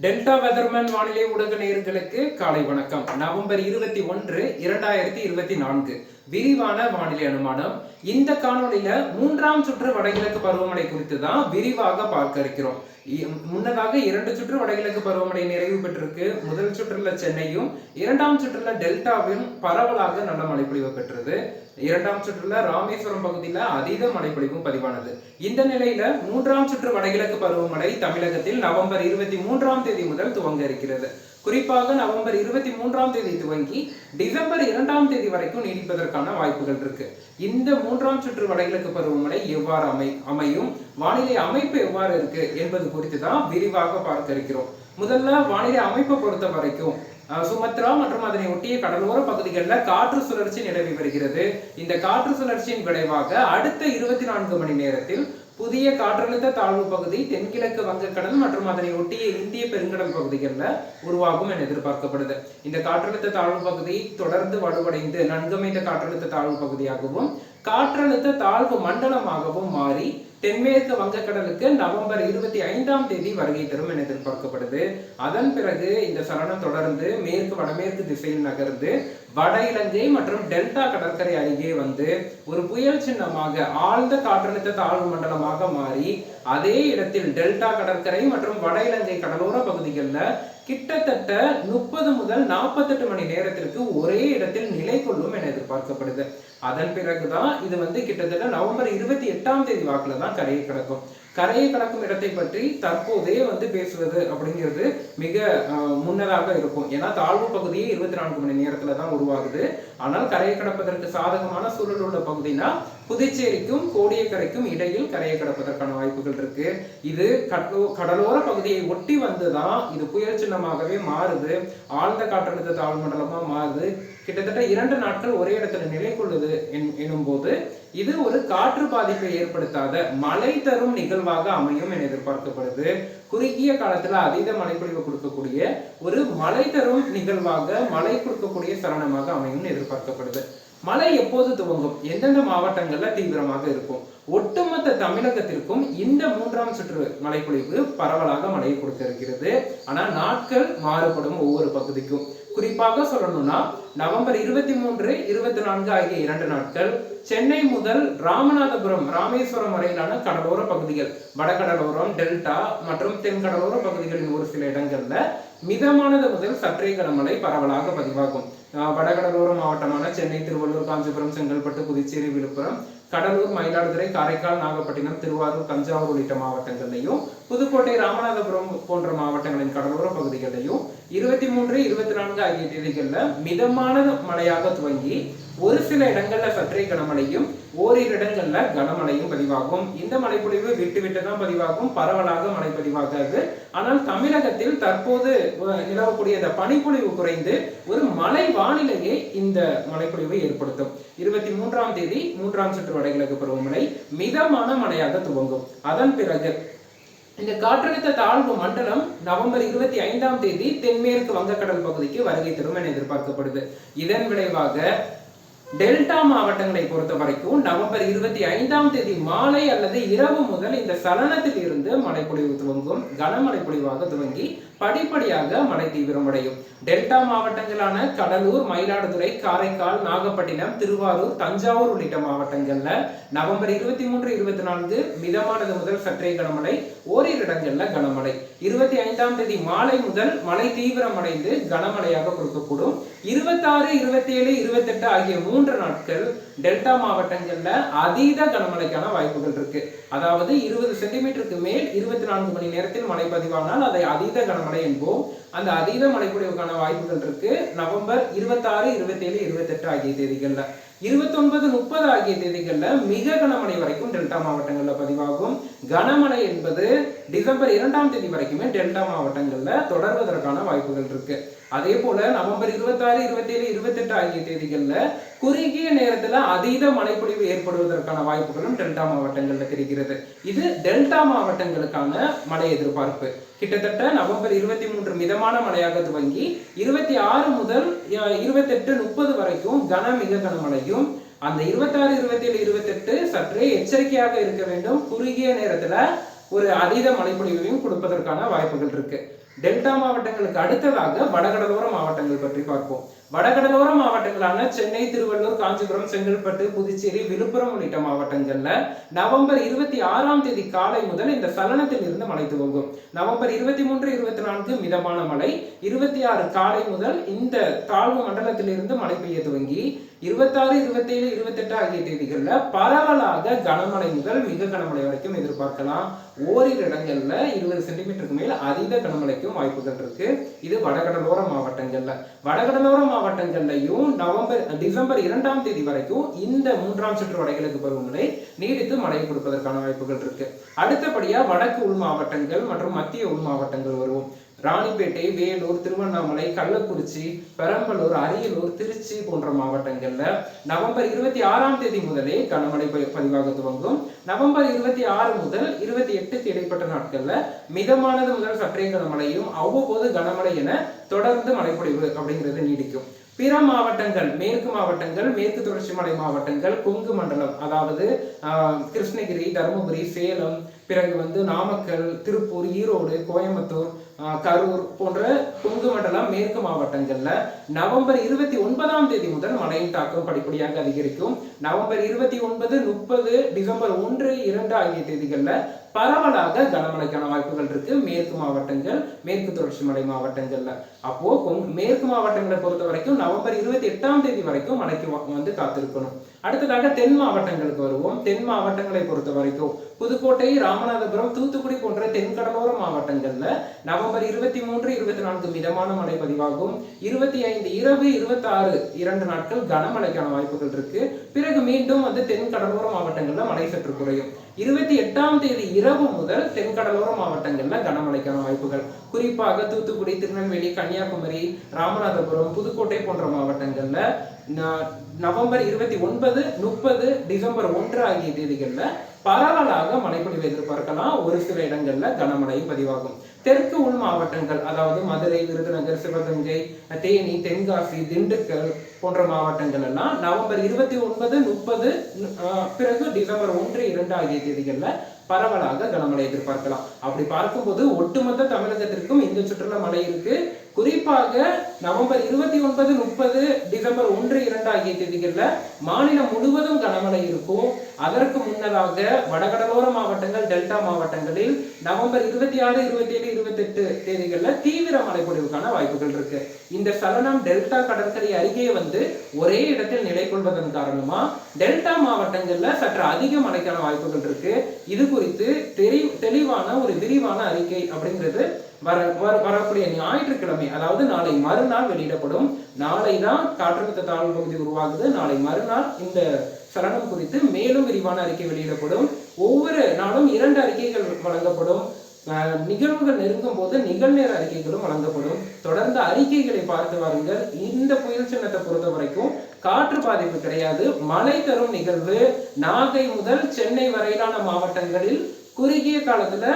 Delta weatherman வானிலை ஊடக நேயர்களுக்கு காலை வணக்கம். நவம்பர் இருபத்தி ஒன்று இரண்டாயிரத்தி இருபத்தி நான்கு. விரிவான வானிலை அனுமானம். இந்த காணொளியில மூன்றாம் சுற்று வடகிழக்கு பருவமழை குறித்து தான் விரிவாக பார்க்க இருக்கிறோம். முன்னதாக இரண்டு சுற்று வடகிழக்கு பருவமழை நிறைவு பெற்றிருக்கு. முதல் சுற்றுல சென்னையும் இரண்டாம் சுற்றுல டெல்டாவிலும் பரவலாக நல்ல மழைப்பொழிவு பெற்றது. இரண்டாம் சுற்றுல ராமேஸ்வரம் பகுதியில அதீத மழைப்பொழிவும் பதிவானது. இந்த நிலையில மூன்றாம் சுற்று வடகிழக்கு பருவமழை தமிழகத்தில் நவம்பர் இருபத்தி மூன்றாம் தேதி முதல் துவங்க இருக்கிறது. குறிப்பாக நவம்பர் இருபத்தி மூன்றாம் தேதி துவங்கி டிசம்பர் இரண்டாம் தேதி வரைக்கும் நீடிப்பதற்கான வாய்ப்புகள் இருக்கு. இந்த மூன்றாம் சுற்று வடகிழக்கு பருவமழை எவ்வாறு அமை அமையும்? வானிலை அமைப்பு எவ்வாறு இருக்கு என்பது குறித்து தான் விரிவாக பார்க்க இருக்கிறோம். முதல்ல வானிலை அமைப்பை பொறுத்த வரைக்கும் சுமத்ரா மற்றும் அதனை ஒட்டிய கடலோர பகுதிகளில் காற்று சுழற்சி நிலவி வருகிறது. இந்த காற்று சுழற்சியின் விளைவாக அடுத்த இருபத்தி நான்கு மணி நேரத்தில் புதிய காற்றழுத்த தாழ்வு பகுதி தென்கிழக்கு வங்கக்கடல் மற்றும் அதனை ஒட்டிய இந்திய பெருங்கடல் பகுதிகளில் உருவாகும் என எதிர்பார்க்கப்படுது. இந்த காற்றழுத்த தாழ்வு பகுதி தொடர்ந்து வலுவடைந்து நன்கமைந்த காற்றழுத்த தாழ்வு பகுதியாகவும் காற்றழுத்த தாழ்வு மண்டலமாகவும் மாறி தென்மேற்கு வங்கக்கடலுக்கு நவம்பர் இருபத்தி ஐந்தாம் தேதி வருகை தரும் என எதிர்பார்க்கப்படுது. அதன் பிறகு இந்த சலனம் தொடர்ந்து மேற்கு வடமேற்கு திசையில் நகர்ந்து வட இலங்கை மற்றும் டெல்டா கடற்கரை அருகே வந்து ஒரு புயல் சின்னமாக ஆழ்ந்த காற்றழுத்த தாழ்வு மண்டலமாக மாறி அதே இடத்தில் டெல்டா கடற்கரை மற்றும் வட இலங்கை கடலோர பகுதிகளில் கிட்டத்தட்ட முப்பது முதல் நாற்பத்தெட்டு மணி நேரத்திற்கு ஒரே இடத்தில் நிலை கொள்ளும் என எதிர்பார்க்கப்படுது. அதன் பிறகுதான் இது வந்து கிட்டத்தட்ட நவம்பர் இருபத்தி எட்டாம் தேதி வாக்குல தான் கரையை கிடக்கும். கரையை கடக்கும் இடத்தை பற்றி தற்போதே வந்து பேசுவது அப்படிங்கிறது மிக முன்னதாக இருக்கும். ஏன்னா தாழ்வு பகுதியே இருபத்தி நான்கு மணி நேரத்துல தான் உருவாகுது. ஆனால் கரையை கடப்பதற்கு சாதகமான சூழல் உள்ள பகுதினா புதுச்சேரிக்கும் கோடியக்கரைக்கும் இடையில் கரையை கடப்பதற்கான வாய்ப்புகள் இருக்கு. இது கடலோர பகுதியை ஒட்டி வந்துதான் இது புயல் சின்னமாகவே மாறுது. ஆழ்ந்த காற்றழுத்த தாழ்வு மண்டலமா மாறுது. கிட்டத்தட்ட இரண்டு நாட்கள் ஒரே இடத்துல நிலை கொள்ளுது என்- எனும் போது இது ஒரு காற்று பாதிப்பை ஏற்படுத்தாத மழை தரும் நிகழ்வாக அமையும் என எதிர்பார்க்கப்படுது. குறுகிய காலத்துல அதீத மழைப்பொழிவு கொடுக்கக்கூடிய ஒரு மழை தரும் நிகழ்வாக மழை கொடுக்கக்கூடிய சரணமாக அமையும் எதிர்பார்க்கப்படுது. மழை எப்போது துவங்கும்? எந்தெந்த மாவட்டங்கள்ல தீவிரமாக இருக்கும்? ஒட்டுமொத்த தமிழகத்திற்கும் இந்த மூன்றாம் சுற்று மழைப்பொழிவு பரவலாக மழையை கொடுக்க இருக்கிறது ஆனா நாட்கள் மாறுபடும் ஒவ்வொரு பகுதிக்கும். குறிப்பாக சொல்லணும்னா நவம்பர் இருபத்தி மூன்று இருபத்தி நான்கு ஆகிய இரண்டு நாட்கள் சென்னை முதல் ராமநாதபுரம் ராமேஸ்வரம் வரையிலான கடலோர பகுதிகள். வடகடலோரம் டெல்டா மற்றும் தென்கடலோர பகுதிகளின் ஒரு சில இடங்கள்ல மிதமானது முதல் சற்றே கனமழை பரவலாக பதிவாகும். ஆஹ் வடகடலோர மாவட்டமான சென்னை திருவள்ளூர் காஞ்சிபுரம் செங்கல்பட்டு புதுச்சேரி விழுப்புரம் கடலூர் மயிலாடுதுறை காரைக்கால் நாகப்பட்டினம் திருவாரூர் தஞ்சாவூர் உள்ளிட்ட மாவட்டங்களையும் புதுக்கோட்டை ராமநாதபுரம் போன்ற மாவட்டங்களின் கடலோர பகுதிகளிலையும் இருபத்தி மூன்று இருபத்தி நான்கு ஆகிய தேதிகளில் மிதமான மழையாக துவங்கி ஒரு சில இடங்கள்ல சற்றே கனமழையும் ஓரிரு இடங்கள்ல கனமழையும் பதிவாகும். இந்த மழைப்பொழிவு விட்டு விட்டு தான் பதிவாகும். பரவலாக மழை பதிவாகாது. ஆனால் தமிழகத்தில் தற்போது நிலவக்கூடிய இந்த பனிப்பொழிவு குறைந்து ஒரு மழை வானிலையை இந்த மழைப்பொழிவை ஏற்படுத்தும். இருபத்தி மூன்றாம் தேதி மூன்றாம் சுற்று வடகிழக்கு பருவமழை மிதமான மழையாக துவங்கும். அதன் பிறகு இந்த காற்றழுத்த தாழ்வு மண்டலம் நவம்பர் இருபத்தி ஐந்தாம் தேதி தென்மேற்கு வங்கக்கடல் பகுதிக்கு வருகை தரும் என எதிர்பார்க்கப்படுது. இதன் விளைவாக டெல்டா மாவட்டங்களை பொறுத்த வரைக்கும் நவம்பர் இருபத்தி ஐந்தாம் தேதி மாலை அல்லது இரவு முதல் இந்த சலனத்தில் இருந்து மழைப்பொழிவு துவங்கும். கனமழை பொழிவாக துவங்கி படிப்படியாக மழை தீவிரமடையும் டெல்டா மாவட்டங்களான கடலூர் மயிலாடுதுறை காரைக்கால் நாகப்பட்டினம் திருவாரூர் தஞ்சாவூர் உள்ளிட்ட மாவட்டங்கள்ல நவம்பர் இருபத்தி மூன்று இருபத்தி நான்கு மிதமானது முதல் சற்றே கனமழை ஓரிரு இடங்கள்ல கனமழை. இருபத்தி ஐந்தாம் தேதி மாலை முதல் மழை தீவிரமடைந்து கனமழையாக கொடுக்கக்கூடும். இருபத்தாறு இருபத்தேழு இருபத்தெட்டு ஆகிய மூன்று நாட்கள் டெல்டா மாவட்டங்கள்ல அதீத கனமழைக்கான வாய்ப்புகள் இருக்கு. அதாவது இருபது சென்டிமீட்டருக்கு மேல் இருபத்தி நான்கு மணி நேரத்தில் மழை பதிவானால் அதை அதீத கனமழை என்போம். அந்த அதீத மழைப்பொழிவுக்கான வாய்ப்புகள் இருக்கு. நவம்பர் இருபத்தாறு இருபத்தேழு இருபத்தெட்டு ஆகிய தேதிகள்ல. இருபத்தொன்பது முப்பது ஆகிய தேதிகளில் மிக கனமழை வரைக்கும் டெல்டா மாவட்டங்களில் பதிவாகும். கனமழை என்பது டிசம்பர் இரண்டாம் தேதி வரைக்குமே டெல்டா மாவட்டங்களில் தொடர்வதற்கான வாய்ப்புகள் இருக்கு. அதே போல நவம்பர் இருபத்தாறு இருபத்தேழு இருபத்தெட்டு ஆகிய தேதிகளில் குறுகிய நேரத்தில் அதீத மழைப்பொழிவு ஏற்படுவதற்கான வாய்ப்புகளும் டெல்டா மாவட்டங்களில் தெரிகிறது. இது டெல்டா மாவட்டங்களுக்கான மழை எதிர்பார்ப்பு. கிட்டத்தட்ட நவம்பர் இருபத்தி மூன்று மிதமான மழையாக துவங்கி இருபத்தி ஆறு முதல் இருபத்தெட்டு முப்பது வரைக்கும் கன மிக கனமழையும் அந்த இருபத்தாறு இருபத்தேழு இருபத்தெட்டு சற்றே எச்சரிக்கையாக இருக்க வேண்டும். குறுகிய நேரத்துல ஒரு அதீத மழைப்பொழிவையும் கொடுப்பதற்கான வாய்ப்புகள் இருக்கு. டெல்டா மாவட்டங்களுக்கு அடுத்ததாக வடகடலோர மாவட்டங்கள் பற்றி பார்ப்போம். வடகடலோர மாவட்டங்களான சென்னை திருவள்ளூர் காஞ்சிபுரம் செங்கல்பட்டு புதுச்சேரி விழுப்புரம் உள்ளிட்ட மாவட்டங்கள்ல நவம்பர் இருபத்தி ஆறாம் தேதி காலை முதல் இந்த சலனத்தில் இருந்து மழை துவங்கும். நவம்பர் இருபத்தி மூன்று இருபத்தி நான்கு மிதமான மழை. இருபத்தி ஆறு காலை முதல் இந்த தாழ்வு மண்டலத்திலிருந்து மழை பெய்ய துவங்கி இருபத்தாறு இருபத்தேழு இருபத்தெட்டு ஆகிய தேதிகள்ல பரவலாக கனமழை முதல் மிக கனமழை வரைக்கும் எதிர்பார்க்கலாம். ஓரிரு இடங்கள்ல இருபது சென்டிமீட்டருக்கு மேல் அதீத கனமழைக்கும் வாய்ப்புகள் இருக்கு. இது வடகடலோர மாவட்டங்கள்ல. வடகடலோர மாவட்டங்கள்லையும் நவம்பர் டிசம்பர் இரண்டாம் தேதி வரைக்கும் இந்த மூன்றாம் சுற்று வடைகளுக்கு பருவமழை நீடித்து மழை கொடுப்பதற்கான வாய்ப்புகள் இருக்கு. அடுத்தபடியா வடக்கு உள் மாவட்டங்கள் மற்றும் மத்திய உள் மாவட்டங்கள் வருவோம். ராணிப்பேட்டை வேலூர் திருவண்ணாமலை கள்ளக்குறிச்சி பெரம்பலூர் அரியலூர் திருச்சி போன்ற மாவட்டங்கள்ல நவம்பர் இருபத்தி ஆறாம் தேதி முதலே கனமழை பதிவாக துவங்கும். நவம்பர் இருபத்தி ஆறு முதல் இருபத்தி எட்டுக்கு இடைப்பட்ட நாட்கள்ல மிதமானது முதல் சற்றே கனமழையும் அவ்வப்போது கனமழை என தொடர்ந்து மழைப்பொழிவு அப்படிங்கிறது நீடிக்கும். பிற மாவட்டங்கள் மேற்கு மாவட்டங்கள் மேற்கு தொடர்ச்சி மலை மாவட்டங்கள் கொங்கு மண்டலம் அதாவது ஆஹ், கிருஷ்ணகிரி தருமபுரி சேலம் பிறகு வந்து நாமக்கல் திருப்பூர் ஈரோடு கோயம்புத்தூர் கரூர் போன்ற கொங்கு மண்டலம் மேற்கு மாவட்டங்கள்ல நவம்பர் இருபத்தி ஒன்பதாம் தேதி முதல் மழையின் தாக்கம் படிப்படியாக அதிகரிக்கும். நவம்பர் இருபத்தி ஒன்பது முப்பது டிசம்பர் ஒன்று இரண்டு ஆகிய தேதிகள்ல பரவலாக கனமழைக்கான வாய்ப்புகள் இருக்கு. மேற்கு மாவட்டங்கள் மேற்கு தொடர்ச்சி மலை மாவட்டங்கள்ல. அப்போ மேற்கு மாவட்டங்களை பொறுத்த வரைக்கும் நவம்பர் இருபத்தி எட்டாம் தேதி வரைக்கும் மழைக்கு வந்து காத்திருக்கணும். அடுத்ததாக தென் மாவட்டங்களுக்கு வருவோம். தென் மாவட்டங்களை பொறுத்த வரைக்கும் புதுக்கோட்டை ராமநாதபுரம் தூத்துக்குடி போன்ற தென்கடலோர மாவட்டங்கள்ல நவம்பர் இருபத்தி மூன்று இருபத்தி நான்கு மிதமான மழை பதிவாகும். இருபத்தி ஐந்து இரவு இருபத்தி ஆறு இரண்டு நாட்கள் கனமழைக்கான வாய்ப்புகள் இருக்கு. பிறகு மீண்டும் வந்து தென்கடலோர மாவட்டங்கள்ல மழை சற்று குறையும். இருபத்தி எட்டாம் தேதி இரவு முதல் தென்கடலோர மாவட்டங்கள்ல கனமழைக்கான வாய்ப்புகள். குறிப்பாக தூத்துக்குடி திருநெல்வேலி கன்னியாகுமரி ராமநாதபுரம் புதுக்கோட்டை போன்ற மாவட்டங்கள்ல நவம்பர் இருபத்தி ஒன்பது முப்பது டிசம்பர் ஒன்று ஆகிய தேதிகள்ல பரவலாக மழைப்பொழிவு எதிர்பார்க்கலாம். ஒரு சில இடங்கள்ல கனமழையும் பதிவாகும். தெற்கு உள் மாவட்டங்கள் அதாவது மதுரை விருதுநகர் சிவகங்கை தேனி தென்காசி திண்டுக்கல் போன்ற மாவட்டங்கள் எல்லாம் நவம்பர் இருபத்தி ஒன்பது முப்பது பிறகு டிசம்பர் ஒன்று இரண்டு ஆகிய தேதிகள்ல பரவலாக கனமழை எதிர்பார்க்கலாம். அப்படி பார்க்கும்போது ஒட்டுமொத்த தமிழகத்திற்கும் இந்த சுற்றுலா மழை இருக்கு. குறிப்பாக நவம்பர் இருபத்தி ஒன்பது முப்பது டிசம்பர் ஒன்று இரண்டு ஆகிய தேதிகள்ல மாநிலம் முழுவதும் கனமழை இருக்கும். அதற்கு முன்னதாக வடகடலோர மாவட்டங்கள் டெல்டா மாவட்டங்களில் நவம்பர் இருபத்தி ஆறு இருபத்தி ஏழு இருபத்தி எட்டு தீவிர மழைப்பொழிவுக்கான வாய்ப்புகள் இருக்கு. இந்த சலனம் டெல்டா கடற்கரை அருகே வந்து ஒரே இடத்தில் நிலை கொள்வதன் காரணமா டெல்டா மாவட்டங்கள்ல சற்று அதிக மழைக்கான வாய்ப்புகள் இருக்கு. இது குறித்து தெரி தெளிவான ஒரு விரிவான அறிக்கை அப்படிங்கிறது வர வர வரக்கூடிய ஞாயிற்றுக்கிழமை அதாவது நாளை மறுநாள் வெளியிடப்படும். நாளை தான் காற்றழுத்த தாழ்வு பகுதி உருவாகுது. நாளை மறுநாள் இந்த சலனம் குறித்து மேலும் விரிவான அறிக்கை வெளியிடப்படும். ஒவ்வொரு நாளும் இரண்டு அறிக்கைகள் வழங்கப்படும். நிகழ்வுகள் நெருங்கும் போது நிகழ்நேர அறிக்கைகளும் வழங்கப்படும். தொடர்ந்து அறிக்கைகளை பார்த்து வாருங்கள். இந்த புயல் சின்னத்தை பொறுத்த வரைக்கும் காற்று பாதிப்பு கிடையாது. மழை தரும் நிகழ்வு. நாகை முதல் சென்னை வரையிலான மாவட்டங்களில் குறுகிய காலத்துல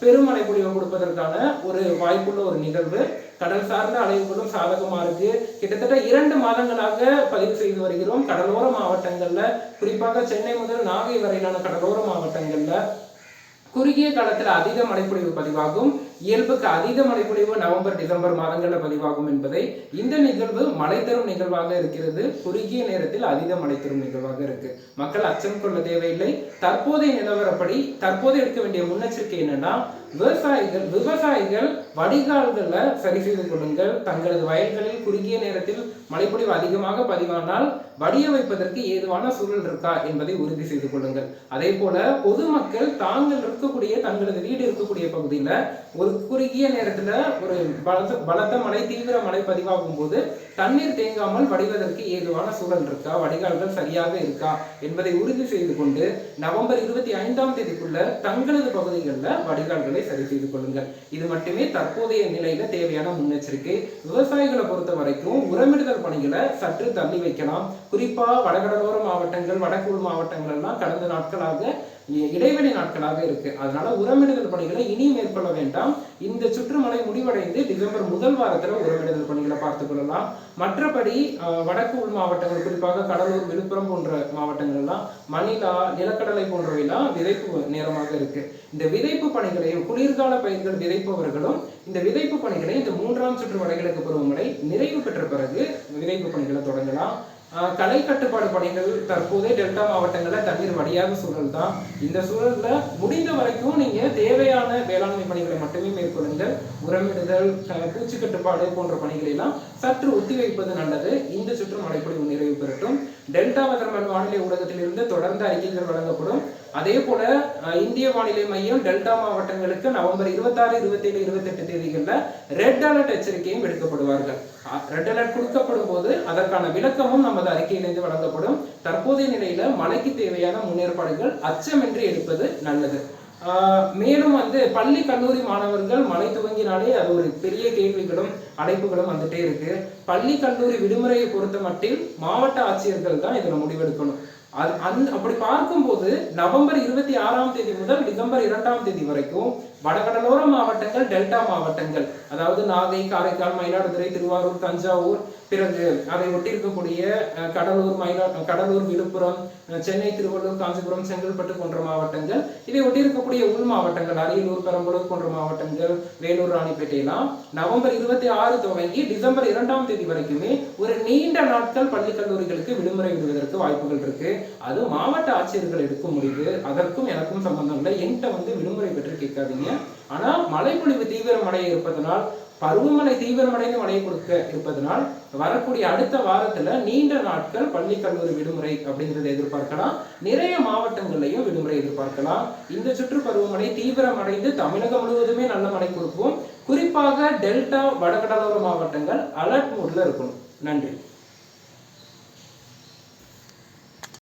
பெருமழை பொழிவு கொடுப்பதற்கான ஒரு வாய்ப்புள்ள ஒரு நிகழ்வு. கடல் சார்ந்த அலைவுகளும் சாதகமா இருக்கு. கிட்டத்தட்ட இரண்டு மாதங்களாக பதிவு செய்து வருகிறோம். கடலோர மாவட்டங்கள்ல குறிப்பாக சென்னை முதல் நாகை வரையிலான கடலோர மாவட்டங்கள்ல. குறுகிய காலத்துல அதீத மழைப்பொழிவு பதிவாகும். இயல்புக்கு அதீத மழைப்பொழிவு நவம்பர் டிசம்பர் மாதங்களில் பதிவாகும் என்பதை இந்த நிகழ்வு மழை தரும் நிகழ்வாக இருக்கிறது. குறுகிய நேரத்தில் அதீத மழை தரும் நிகழ்வாக இருக்கு. மக்கள் அச்சம் கொள்ள தேவையில்லை. தற்போதைய நிலவரப்படி தற்போது எடுக்க வேண்டிய முன்னெச்சரிக்கை என்னன்னா விவசாயிகள் விவசாயிகள் வடிகால்களை சரி செய்து கொள்ளுங்கள். தங்களது வயல்களில் குறுகிய நேரத்தில் மழைப்பொழிவு அதிகமாக பதிவானால் வடிய வைப்பதற்கு ஏதுவான சூழல் இருக்கா என்பதை உறுதி செய்து கொள்ளுங்கள். அதே போல பொதுமக்கள் தாங்கள் இருக்கக்கூடிய தங்களது வீடு இருக்கக்கூடிய பகுதியில் ஒரு குறுகிய நேரத்தில் ஒரு பலத்த பலத்த மழை தீவிர மழை பதிவாகும் போது தண்ணீர் தேங்காமல் வடிவதற்கு ஏதுவான சூழல் இருக்கா? வடிகால்கள் சரியாக இருக்கா? என்பதை உறுதி செய்து கொண்டு நவம்பர் இருபத்தி ஐந்தாம் தேதிக்குள்ள தங்களது பகுதிகளில் வடிகால்களை சரி செய்து கொள்ளுங்கள். இது மட்டுமே தற்போதைய நிலையில தேவையான முன்னெச்சரிக்கை. விவசாயிகளை பொறுத்த வரைக்கும் உரமிடுதல் பணிகளை சற்று தள்ளி வைக்கலாம். குறிப்பா வடகடலோர மாவட்டங்கள் வடக்குழு மாவட்டங்கள் எல்லாம் கடந்த நாட்களாக இடைவெளி நாட்களாக இருக்கு. அதனால உரமிடுதல் பணிகளை இனி மேற்கொள்ள வேண்டாம். இந்த சுற்றுமலை முடிவடைந்து டிசம்பர் முதல் வாரத்தில் உரமிடுதல் பணிகளை பார்த்துக் கொள்ளலாம். மற்றபடி வடக்கு உள் மாவட்டங்கள் குறிப்பாக கடலூர் விழுப்புரம் போன்ற மாவட்டங்கள்லாம் மணிலா நிலக்கடலை போன்றவையெல்லாம் விதைப்பு நேரமாக இருக்கு. இந்த விதைப்பு பணிகளையும் குளிர்கால பயிர்கள் விதைப்பவர்களும் இந்த விதைப்பு பணிகளை இந்த மூன்றாம் சுற்று வடகிழக்கு பருவமழை நிறைவு பெற்ற பிறகு விதைப்பு பணிகளை தொடங்கலாம். ஆஹ் கட்டுப்பாடு பணிகள் தற்போதைய டெல்டா மாவட்டங்களில் தண்ணீர் வடியாத சூழல் தான் இந்த சூழலில் முடிந்த வரைக்கும் நீங்கள் தேவையான வேளாண்மை பணிகளை மட்டுமே மேற்கொள்ளுங்கள். உரமிடுதல் பூச்சி கட்டுப்பாடு போன்ற பணிகளை எல்லாம் சற்று ஒத்திவைப்பது நல்லது. இந்த சுற்று மழைப்பொழிவு நிறைவு பெறட்டும். டெல்டா வெதர்மன் வானிலை ஊடகத்திலிருந்து தொடர்ந்து அறிக்கைகள் வழங்கப்படும். அதே போல இந்திய வானிலை மையம் டெல்டா மாவட்டங்களுக்கு நவம்பர் இருபத்தாறு இருபத்தேழு இருபத்தெட்டு தேதிகளில் ரெட் அலர்ட் எச்சரிக்கையும் எடுக்கப்படுவார்கள் ரெட் அலர்ட் கொடுக்கப்படும் போது அதற்கான விளக்கமும் நமது அறிக்கையிலிருந்து வழங்கப்படும். தற்போதைய நிலையில மழைக்கு தேவையான முன்னேற்பாடுகள் அச்சமின்றி எடுப்பது நல்லது. மேலும் வந்து பள்ளி கல்லூரி மாணவர்கள் மழை துவங்கினாலே அது ஒரு பெரிய கேள்விகளும் அடைப்புகளும் வந்துட்டே இருக்கு. பள்ளி கல்லூரி விடுமுறையை பொறுத்த மட்டில் மாவட்ட ஆட்சியர்கள் தான் இதில் முடிவெடுக்கணும். அது அந் அப்படி பார்க்கும்போது நவம்பர் இருபத்தி ஆறாம் தேதி முதல் டிசம்பர் இரண்டாம் தேதி வரைக்கும் வடகடலோர மாவட்டங்கள் டெல்டா மாவட்டங்கள். அதாவது நாகை காரைக்கால் மயிலாடுதுறை திருவாரூர் தஞ்சாவூர் பிறகு அதை ஒட்டி இருக்கக்கூடிய கடலூர் மயிலா கடலூர் விழுப்புரம் சென்னை திருவள்ளூர் காஞ்சிபுரம் செங்கல்பட்டு போன்ற மாவட்டங்கள். இதை ஒட்டி இருக்கக்கூடிய உள் மாவட்டங்கள் அரியலூர் பெரம்பலூர் போன்ற மாவட்டங்கள் வேலூர் ராணிப்பேட்டையெல்லாம் நவம்பர் இருபத்தி ஆறு துவங்கி டிசம்பர் இரண்டாம் தேதி வரைக்குமே ஒரு நீண்ட நாட்கள் பள்ளி கல்லூரிகளுக்கு விடுமுறை விடுவதற்கு வாய்ப்புகள் இருக்கு. அது மாவட்ட ஆட்சியர்கள் எடுக்கும் முடிவு. அதற்கும் எனக்கும் சம்பந்தம் இல்லை. என்கிட்ட வந்து விடுமுறை பெற்று கேட்காதீங்க. ஆனா மழைப்பொழிவு தீவிரமடைய இருப்பதனால் பருவமழை தீவிரமடைந்து மழை கொடுக்க இருப்பதனால் வரக்கூடிய அடுத்த வாரத்துல நீண்ட நாட்கள் பள்ளி கல்லூரி விடுமுறை அப்படிங்கறத எதிர்பார்க்கலாம். நிறைய மாவட்டங்கள்லையும் விடுமுறை எதிர்பார்க்கலாம். இந்த சுற்று பருவமழை தீவிரமடைந்து தமிழகம் முழுவதுமே நல்ல மழை கொடுக்கும். குறிப்பாக டெல்டா வடகடலோர மாவட்டங்கள் அலர்ட் மூட்ல இருக்கணும். நன்றி.